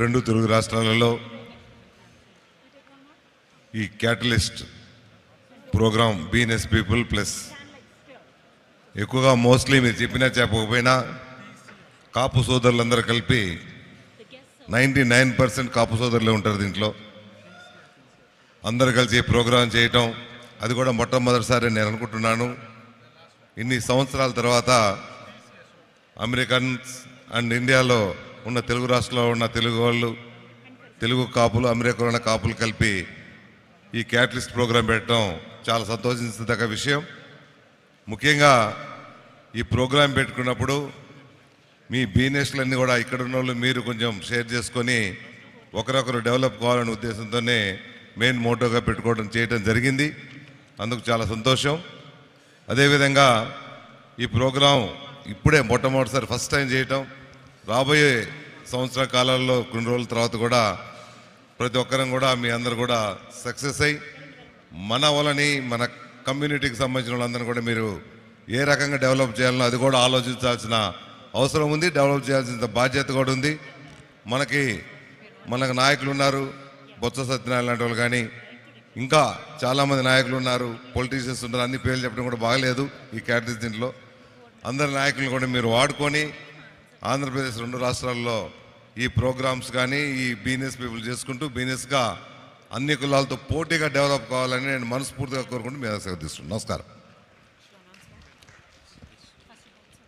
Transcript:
రెండు తెలుగు రాష్ట్రాలలో ఈ క్యాటలిస్ట్ ప్రోగ్రామ్ బీనెస్ పీపుల్ ప్లస్. ఎక్కువగా మోస్ట్లీ మీరు చెప్పినా చెప్పకపోయినా కాపు సోదరులందరూ కలిపి నైంటీ నైన్ పర్సెంట్ కాపు సోదరులే ఉంటారు దీంట్లో. అందరు కలిసి ప్రోగ్రాం చేయటం అది కూడా మొట్టమొదటిసారి నేను అనుకుంటున్నాను. ఇన్ని సంవత్సరాల తర్వాత అమెరికన్స్ అండ్ ఇండియాలో ఉన్న తెలుగు రాష్ట్రంలో ఉన్న తెలుగు వాళ్ళు తెలుగు కాపులు అమెరికాలో ఉన్న కాపులు కలిపి ఈ క్యాటలిస్ట్ ప్రోగ్రాం పెట్టడం చాలా సంతోషించదగ్గ విషయం. ముఖ్యంగా ఈ ప్రోగ్రాం పెట్టుకున్నప్పుడు మీ బిజినెస్లన్నీ కూడా ఇక్కడ ఉన్న వాళ్ళు మీరు కొంచెం షేర్ చేసుకొని ఒకరొకరు డెవలప్ కావాలనే ఉద్దేశంతోనే మెయిన్ మోటోగా పెట్టుకోవడం చేయడం జరిగింది. అందుకు చాలా సంతోషం. అదేవిధంగా ఈ ప్రోగ్రాం ఇప్పుడే మొట్టమొదటిసారి ఫస్ట్ టైం చేయటం. రాబోయే సంవత్సర కాలాల్లో కొన్ని రోజుల తర్వాత కూడా ప్రతి ఒక్కరం కూడా మీ అందరు కూడా సక్సెస్ అయ్యి మన వలని మన కమ్యూనిటీకి సంబంధించిన వాళ్ళందరూ కూడా మీరు ఏ రకంగా డెవలప్ చేయాలనో అది కూడా ఆలోచించాల్సిన అవసరం ఉంది డెవలప్ చేయాల్సిన బాధ్యత కూడా ఉంది. మనకి మనకు నాయకులు ఉన్నారు బొత్స సత్యనారాయణ లాంటి వాళ్ళు కానీ ఇంకా చాలామంది నాయకులు ఉన్నారు పొలిటీషియన్స్ ఉన్నారు అన్ని పేర్లు చెప్పడం కూడా బాగలేదు ఈ క్యాటరీస్ దీంట్లో. అందరి నాయకులను కూడా మీరు వాడుకొని ఆంధ్రప్రదేశ్ రెండు రాష్ట్రాల్లో ఈ ప్రోగ్రామ్స్ కానీ ఈ బిజినెస్ పీపుల్ చేసుకుంటూ బిజినెస్గా అన్ని కులాలతో పోటీగా డెవలప్ కావాలని నేను మనస్ఫూర్తిగా కోరుకుంటూ మీ దగ్గర నమస్కారం.